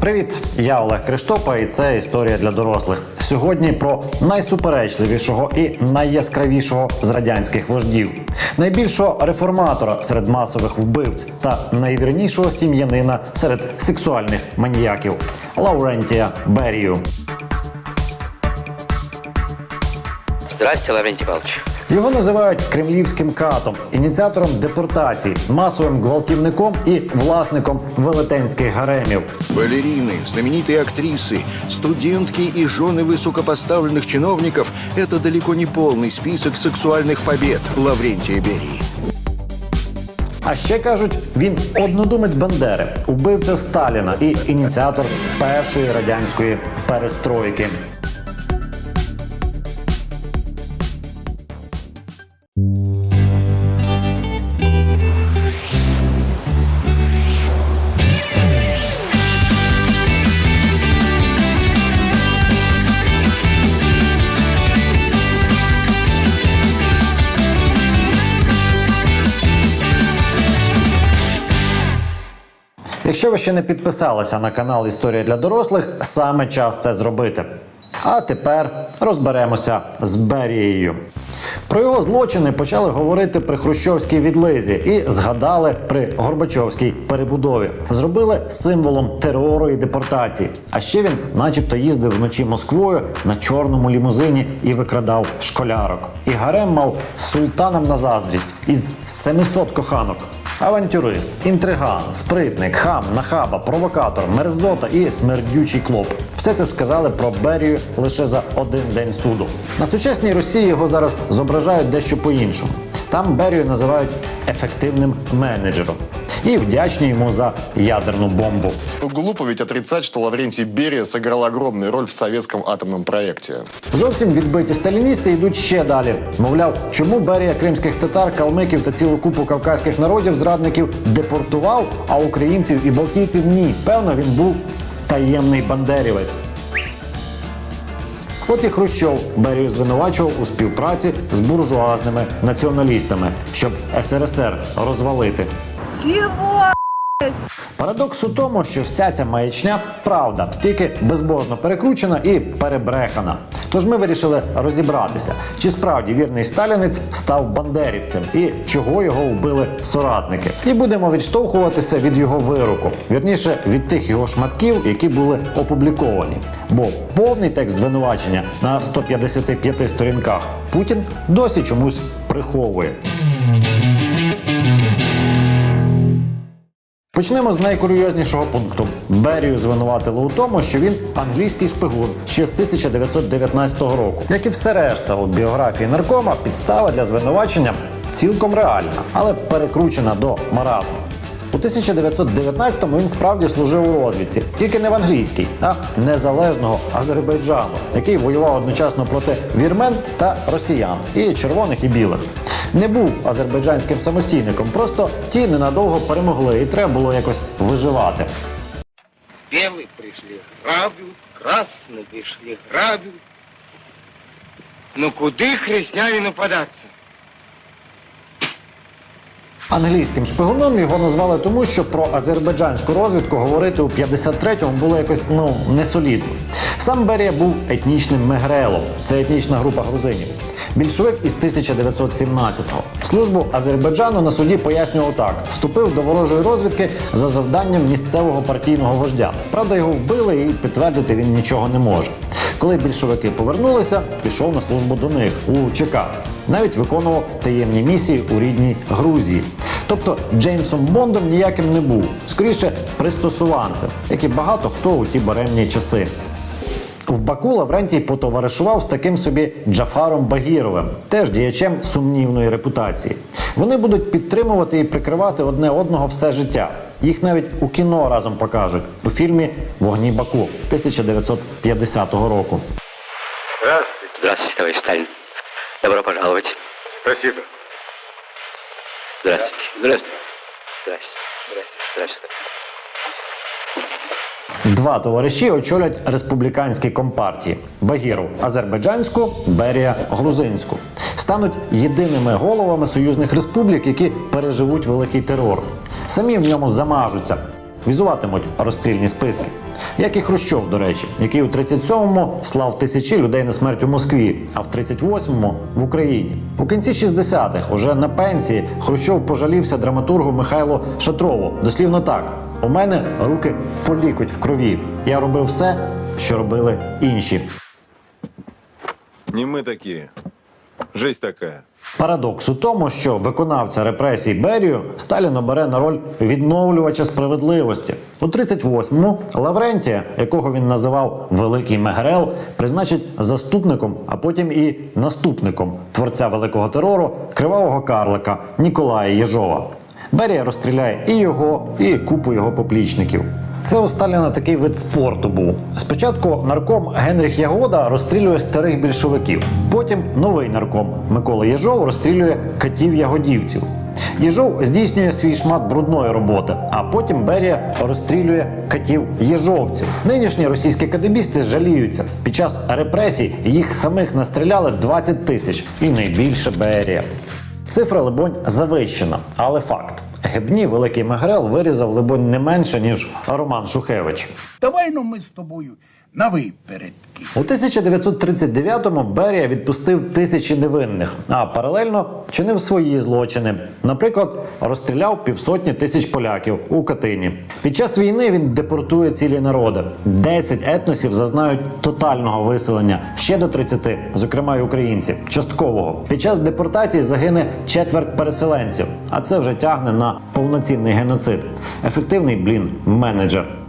Привіт, я Олег Криштопа, і це історія для дорослих. Сьогодні про найсуперечливішого і найяскравішого з радянських вождів, найбільшого реформатора серед масових вбивць та найвірнішого сім'янина серед сексуальних маніяків Лаурентія Берію. Здрасте, Лаврентий Павлович. Його називають кремлівським катом, ініціатором депортацій, масовим гвалтівником і власником велетенських гаремів. Балерины, знаменитые актрисы, студентки и жены высокопоставленных чиновников – это далеко не полный список сексуальных побед Лаврентия Берии. А ще кажуть, він однодумець Бандери, убивця Сталіна і ініціатор першої радянської перестройки. Якщо ви ще не підписалися на канал Історія для дорослих, саме час це зробити. А тепер розберемося з Берією. Про його злочини почали говорити при Хрущовській відлизі і згадали при Горбачовській перебудові. Зробили символом терору і депортації. А ще він, начебто, їздив вночі Москвою на чорному лімузині і викрадав школярок. І гарем мав султаном на заздрість із 700 коханок. Авантюрист, інтриган, спритник, хам, нахаба, провокатор, мерзота і смердючий клоп. Все це сказали про Берію лише за один день суду. На сучасній Росії його зараз зображають дещо по-іншому. Там Берію називають ефективним менеджером і вдячні йому за ядерну бомбу. Глупо ведь отрицать, что Лаврентий Берия сыграл огромную роль в советском атомном проекте. Зовсім відбиті сталіністи йдуть ще далі. Мовляв, чому Берія кримських татар, калмиків та цілу купу кавказьких народів зрадників депортував, а українців і балтійців ні. Певно, він був таємний бандерівець. От і Хрущов Берію звинувачував у співпраці з буржуазними націоналістами, щоб СРСР розвалити. Чего? Парадокс у тому, що вся ця маячня правда, тільки безбожно перекручена і перебрехана. Тож ми вирішили розібратися, чи справді вірний сталінець став бандерівцем і чого його вбили соратники. І будемо відштовхуватися від його вироку, вірніше від тих його шматків, які були опубліковані. Бо повний текст звинувачення на 155 сторінках Путін досі чомусь приховує. Почнемо з найкурйознішого пункту. Берію звинуватили у тому, що він англійський шпигун ще з 1919 року. Як і все решта у біографії наркома, підстава для звинувачення цілком реальна, але перекручена до маразму. У 1919-му він справді служив у розвідці, тільки не в англійській, а незалежного Азербайджану, який воював одночасно проти вірмен та росіян, і червоних, і білих. Не був азербайджанським самостійником, просто ті ненадовго перемогли, і треба було якось виживати. Белые пришли, грабят, красные пришли, грабят. Ну куди хресняві нападаться? Англійським шпигуном його назвали тому, що про азербайджанську розвідку говорити у 53-му було якось ну несолідно. Сам Берія був етнічним мегрелом, це етнічна група грузинів. Більшовик із 1917-го. Службу Азербайджану на суді пояснював так: вступив до ворожої розвідки за завданням місцевого партійного вождя. Правда, його вбили і підтвердити він нічого не може. Коли більшовики повернулися, пішов на службу до них у ЧК. Навіть виконував таємні місії у рідній Грузії. Тобто Джеймсом Бондом ніяким не був, скоріше пристосуванцем, як і багато хто у ті баремні часи. В Баку Лаврентій потоваришував з таким собі Джафаром Багіровим, теж діячем сумнівної репутації. Вони будуть підтримувати і прикривати одне одного все життя. Їх навіть у кіно разом покажуть у фільмі Вогні Баку 1950 року. Здравствуйте. Здравствуйте, товарищ Сталин. Добро пожаловать. Спасибо. Здравствуйте. Здравствуйте. Здравствуйте. Здравствуйте. Здравствуйте. Два товариші очолять республіканські компартії: Багіру азербайджанську, Берія грузинську. Стануть єдиними головами союзних республік, які переживуть великий терор. Самі в ньому замажуться. Візуватимуть розстрільні списки. Як і Хрущов, до речі, який у 37-му слав тисячі людей на смерть у Москві, а в 38-му в Україні. У кінці 60-х, уже на пенсії, Хрущов пожалівся драматургу Михайлу Шатрову. Дослівно так: у мене руки полікуть в крові. Я робив все, що робили інші. Не мы такие. Жизнь такая. Парадокс у тому, що виконавця репресій Берію Сталін обере на роль відновлювача справедливості. У 38-му Лаврентія, якого він називав Великий Мегрел, призначить заступником, а потім і наступником творця великого терору кривавого карлика Ніколая Єжова. Берія розстріляє і його, і купу його поплічників. Це у Сталіна такий вид спорту був. Спочатку нарком Генріх Ягода розстрілює старих більшовиків. Потім новий нарком Микола Єжов розстрілює катів ягодівців. Єжов здійснює свій шмат брудної роботи, а потім Берія розстрілює катів єжовців. Нинішні російські кадебісти жаліються. Під час репресій їх самих настріляли 20 тисяч і найбільше Берія. Цифра, либонь, завищена, але факт. Гебні Великий Мегрел вирізав, либонь, не менше, ніж Роман Шухевич. Давай ну ми з тобою на випередки. У 1939-му Берія відпустив тисячі невинних, а паралельно чинив свої злочини. Наприклад, розстріляв півсотні тисяч поляків у Катині. Під час війни він депортує цілі народи. 10 етносів зазнають тотального виселення ще до 30, зокрема й українці, часткового. Під час депортації загине четверть переселенців, а це вже тягне на повноцінний геноцид. Ефективний блін менеджер.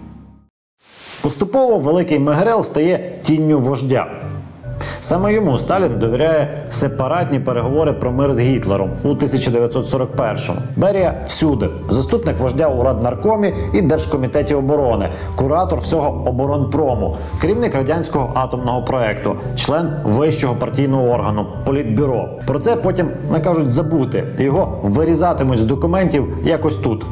Поступово великий Мегрел стає тінню вождя. Саме йому Сталін довіряє сепаратні переговори про мир з Гітлером у 1941-му. Берія всюди, заступник вождя у Раднаркомі і Держкомітеті оборони, куратор всього оборонпрому, керівник радянського атомного проекту, член вищого партійного органу Політбюро. Про це потім накажуть забути. Його вирізатимуть з документів якось тут.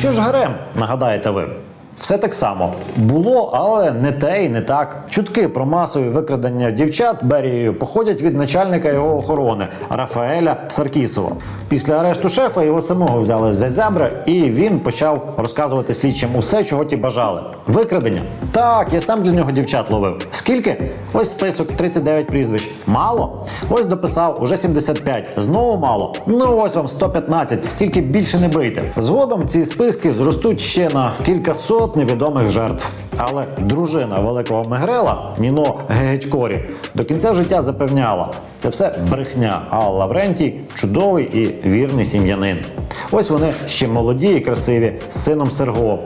Що ж гарем, нагадаєте ви? Все так само було, але не те і не так. Чутки про масові викрадення дівчат Берією походять від начальника його охорони Рафаеля Саркісова. Після арешту шефа його самого взяли за зябри, і він почав розказувати слідчим усе, чого ті бажали. Викрадення? Так, я сам для нього дівчат ловив. Скільки? Ось список 39 прізвищ. Мало? Ось дописав уже 75. Знову мало. Ну ось вам 115, тільки більше не бийте. Згодом ці списки зростуть ще на кілька сот невідомих жертв. Але дружина великого Мегрела Ніно Гегечкорі до кінця життя запевняла, це все брехня. А Лаврентій чудовий і вірний сім'янин. Ось вони ще молоді і красиві з сином Серго.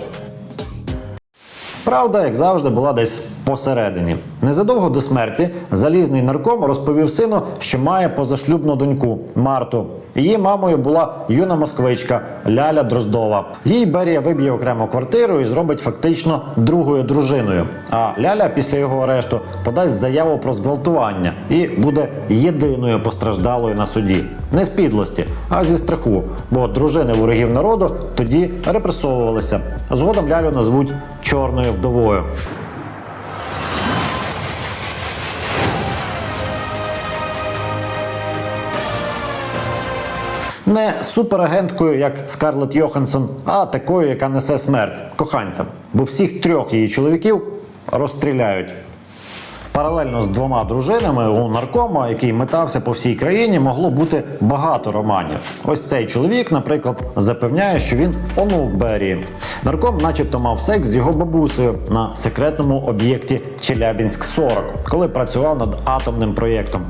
Правда, як завжди, була десь посередині. Незадовго до смерті залізний нарком розповів сину, що має позашлюбну доньку Марту. Її мамою була юна москвичка Ляля Дроздова. Їй Берія виб'є окрему квартиру і зробить фактично другою дружиною. А Ляля після його арешту подасть заяву про зґвалтування і буде єдиною постраждалою на суді. Не з підлості, а зі страху, бо дружини ворогів народу тоді репресовувалися. Згодом Лялю назвуть чорною вдовою. Не суперагенткою, як Скарлетт Йоханссон, а такою, яка несе смерть коханцям. Бо всіх трьох її чоловіків розстріляють. Паралельно з двома дружинами у наркома, який метався по всій країні, могло бути багато романів. Ось цей чоловік, наприклад, запевняє, що він онук Берії. Нарком, начебто, мав секс з його бабусею на секретному об'єкті Челябінськ 40, коли працював над атомним проєктом.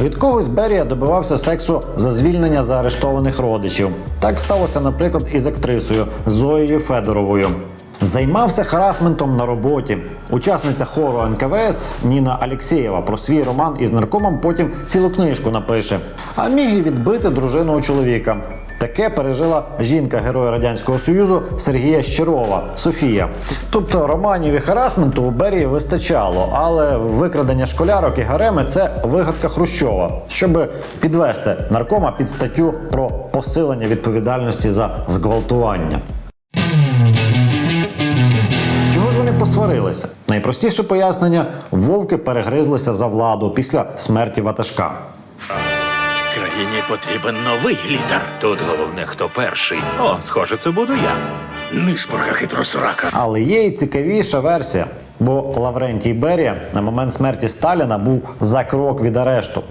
Від когось Берія добивався сексу за звільнення заарештованих родичів. Так сталося, наприклад, із актрисою Зоєю Федоровою. Займався харасментом на роботі. Учасниця хору НКВС Ніна Алєксєєва про свій роман із наркомом потім цілу книжку напише. А міг і відбити дружину у чоловіка. Таке пережила жінка Героя Радянського Союзу Сергія Щирова Софія. Тобто романів і харасменту у Берії вистачало, але викрадення школярок і гареми це вигадка Хрущова, щоб підвести наркома під статтю про посилення відповідальності за зґвалтування. Посварилися? Найпростіше пояснення: вовки перегризлися за владу після смерті ватажка. Країні потрібен новий лідер. Тут головне, хто перший. О, схоже, це буду я. Нишпорка хитросрака. Але є і цікавіша версія. Бо Лаврентій Берія на момент смерті Сталіна був за крок від арешту.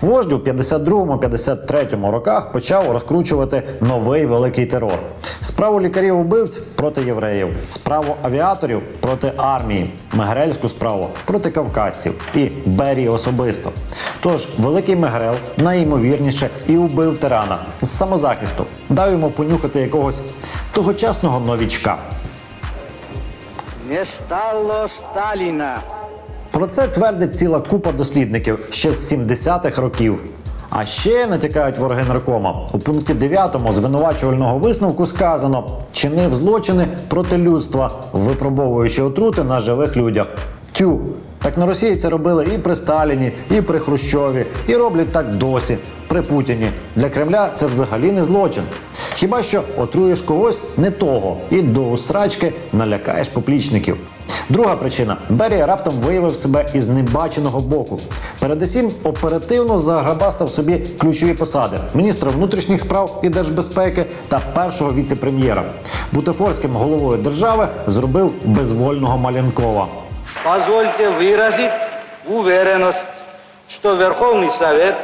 Вождь у 52-53 роках почав розкручувати новий великий терор: справу лікарів убивць проти євреїв, справу авіаторів проти армії, Мегрельську справу проти кавказців і Берії особисто. Тож великий Мегрел найімовірніше і убив тирана з самозахисту, дав йому понюхати якогось тогочасного новічка. Не стало Сталіна. Про це твердить ціла купа дослідників ще з 70-х років. А ще натякають вороги наркома. У пункті 9 звинувачувального висновку сказано: чинив злочини проти людства, випробовуючи отрути на живих людях. Тю, так на Росії це робили і при Сталіні, і при Хрущові, і роблять так досі. При Путіні для Кремля це взагалі не злочин. Хіба що отруєш когось не того і до усрачки налякаєш поплічників. Друга причина Берія раптом виявив себе із небаченого боку. Передусім оперативно заграбастав собі ключові посади міністра внутрішніх справ і держбезпеки та першого віце-прем'єра. Бутафорським головою держави зробив безвольного Малянкова. Позвольте выразить уверенность, что Верховный Совет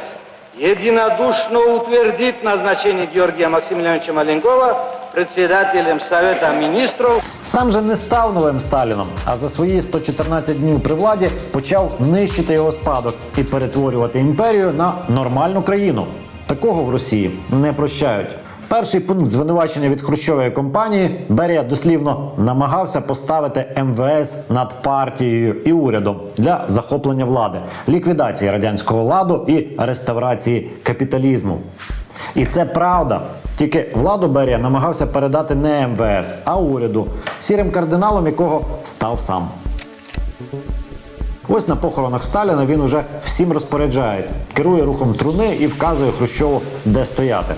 единодушно утвердит назначение Георгия Максимилиановича Маленкова председателем Совета Министров Сам же не став новим Сталіном, а за свої 114 днів при владі почав нищити його спадок і перетворювати імперію на нормальну країну. Такого в Росії не прощають. Перший пункт звинувачення від Хрущової компанії Берія дослівно намагався поставити МВС над партією і урядом для захоплення влади, ліквідації радянського ладу і реставрації капіталізму. І це правда. Тільки владу Берія намагався передати не МВС, а уряду, сірим кардиналом якого став сам. Ось на похоронах Сталіна він уже всім розпоряджається, керує рухом труни і вказує Хрущову, де стояти.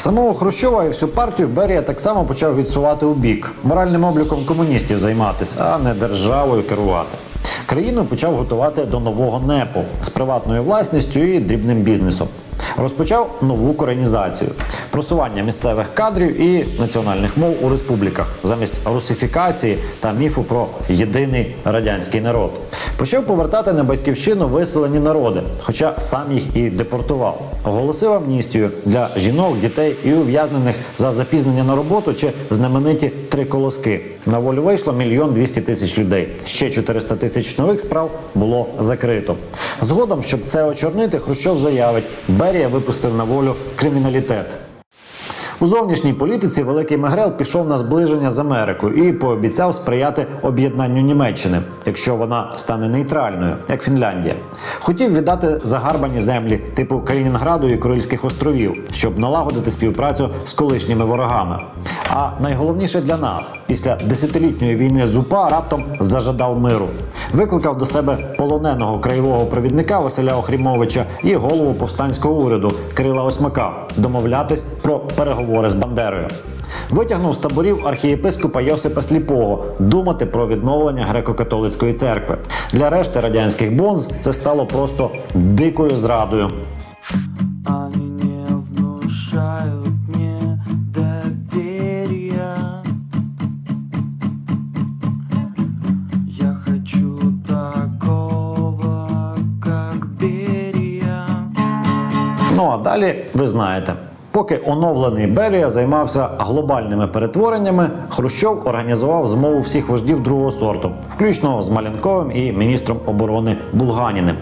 Самого Хрущова і всю партію Берія так само почав відсувати у бік, моральним обліком комуністів займатися, а не державою керувати. Країну почав готувати до нового непу з приватною власністю і дрібним бізнесом. Розпочав нову коренізацію, просування місцевих кадрів і національних мов у республіках замість русифікації та міфу про єдиний радянський народ. Почав повертати на батьківщину виселені народи, хоча сам їх і депортував. Оголосив амністію для жінок, дітей і ув'язнених за запізнення на роботу чи знамениті три колоски. На волю вийшло мільйон двісті тисяч людей. Ще 400 тисяч нових справ було закрито. Згодом, щоб це очорнити, Хрущов заявить, Берія випустив на волю криміналітет. У зовнішній політиці Великий Мегрел пішов на зближення з Америкою і пообіцяв сприяти об'єднанню Німеччини, якщо вона стане нейтральною, як Фінляндія. Хотів віддати загарбані землі типу Калінінграду і Курильських островів, щоб налагодити співпрацю з колишніми ворогами. А найголовніше для нас після десятилітньої війни з УПА раптом зажадав миру. Викликав до себе полоненого краєвого провідника Василя Охрімовича і голову повстанського уряду Кирила Осьмака домовлятись про переговори з Бандерою. Витягнув з таборів архієпископа Йосипа Сліпого думати про відновлення греко-католицької церкви. Для решти радянських бонз це стало просто дикою зрадою. Ну а далі ви знаєте. Поки оновлений Берія займався глобальними перетвореннями, Хрущов організував змову всіх вождів другого сорту, включно з Малянковим і міністром оборони Булганіним.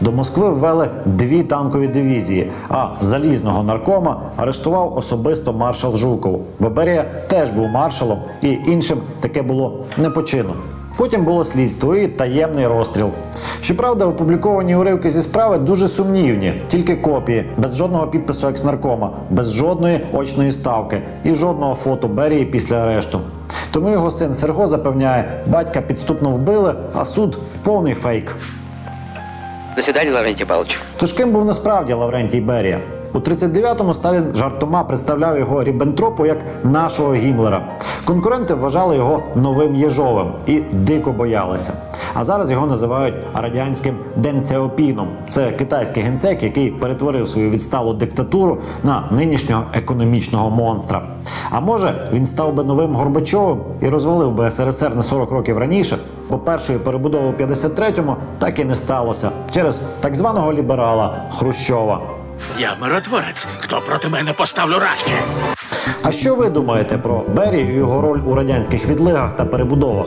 До Москви ввели дві танкові дивізії, а залізного наркома арештував особисто маршал Жуков. Бо Берія теж був маршалом, і іншим таке було не по чину. Потім було слідство і таємний розстріл. Щоправда, опубліковані уривки зі справи дуже сумнівні, тільки копії, без жодного підпису екснаркома, без жодної очної ставки і жодного фото Берії після арешту. Тому його син Серго запевняє, батька підступно вбили, а суд повний фейк. До свидания, Лаврентий Павлович. Тож ким був насправді Лаврентій Берія? У 39-му Сталін жартома представляв його Ріббентропу як нашого Гімлера. Конкуренти вважали його новим Єжовим і дико боялися. А зараз його називають радянським Ден Сяопіном. Це китайський генсек, який перетворив свою відсталу диктатуру на нинішнього економічного монстра. А може він став би новим Горбачовим і розвалив би СРСР на 40 років раніше? Бо першої перебудови у 53-му так і не сталося через так званого ліберала Хрущова. Я миротворець. Хто проти мене поставлю рашки? А що ви думаєте про Берію і його роль у радянських відлигах та перебудовах?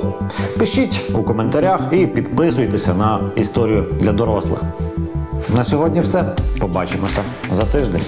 Пишіть у коментарях і підписуйтеся на історію для дорослих. На сьогодні все. Побачимося за тиждень.